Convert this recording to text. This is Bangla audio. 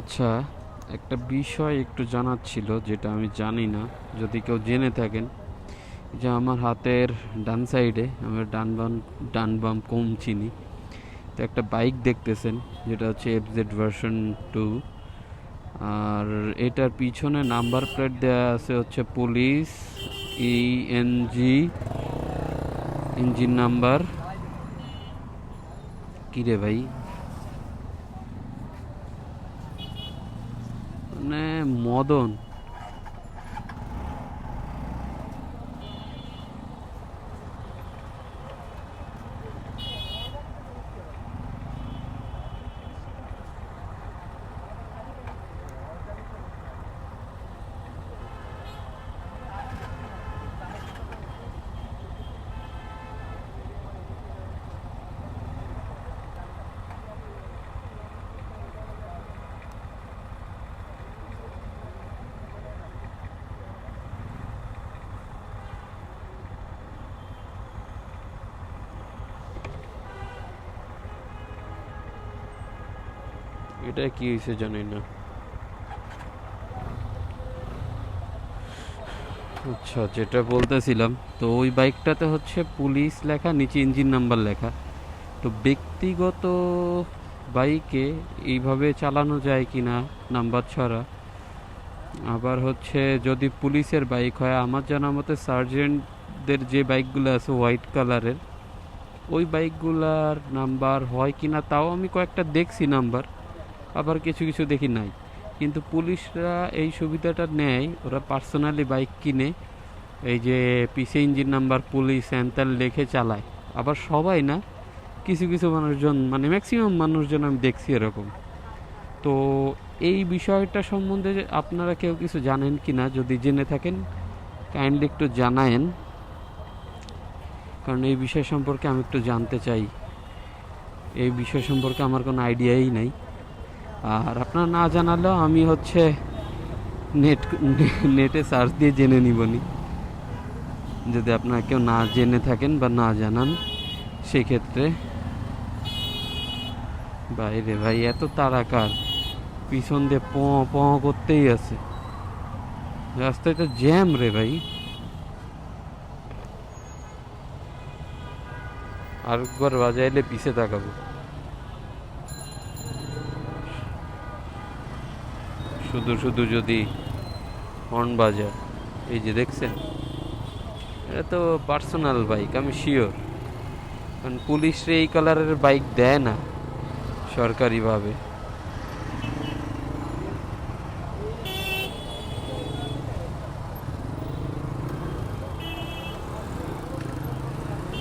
আচ্ছা একটা বিষয় একটু জানার ছিল যেটা আমি জানি না, যদি কেউ জেনে থাকেন। যে আমার হাতের ডান সাইডে আমার ডান বাম ডান বাম কম চিনি। তো একটা বাইক দেখতেছেন, যেটা হচ্ছে এফ জেড ভার্সন টু আর এটার পিছনে নাম্বার প্লেট দেওয়া আছে হচ্ছে police E N G engine number. কিরে ভাই? মানে মদন। এটা কি হয়েছে জানি না। আচ্ছা যেটা বলতেছিলাম, তো ওই বাইকটাতে হচ্ছে পুলিশ লেখা, নিচে ইঞ্জিন নাম্বার লেখা। তো ব্যক্তিগত বাইকে এইভাবে চালানো যায় কি না নাম্বার ছাড়া। আবার হচ্ছে যদি পুলিশের বাইক হয়, আমার জানা মতে সার্জেন্টদের যে বাইকগুলো আছে হোয়াইট কালারের, ওই বাইকগুলার নাম্বার হয় কি না তাও আমি কয়েকটা দেখছি নাম্বার। আবার কিছু কিছু দেখি নাই। কিন্তু পুলিশরা এই সুবিধাটা নেয়, ওরা পার্সোনালি বাইক কিনে, এই যে পিসে ইঞ্জিন নাম্বার পুলিশ অ্যান্তাল লেখে চালায়। আবার সবাই না, কিছু কিছু মানুষজন মানে ম্যাক্সিমাম মানুষজন আমি দেখছি এরকম। তো এই বিষয়টা সম্বন্ধে আপনারা কেউ কিছু জানেন কি না, যদি জেনে থাকেন, কাইন্ডলি একটু জানায়েন। কারণ এই বিষয় সম্পর্কে আমি একটু জানতে চাই। এই বিষয় সম্পর্কে আমার কোনো আইডিয়াই নাই। আর আপনার না জানালেও আমি হচ্ছে নেট নেটে সার্চ দিয়ে জেনে নিবনি। যদি আপনারা কেউ না জেনে থাকেন বা না জানান, সেক্ষেত্রে বাইরে ভাই, এত তারাকার পিছন দিয়ে প প করতেই আছে। রাস্তায় তো জ্যাম রে ভাই। আরেকবার বাজাইলে পিছে তাকাবো। শুধু শুধু যদি হর্ন বাজার এই যে দেখছেন? এটা তো পার্সোনাল বাইক আমি শিওর কারণ পুলিশরে এই কালারের বাইক দেয় না, সরকারিভাবে।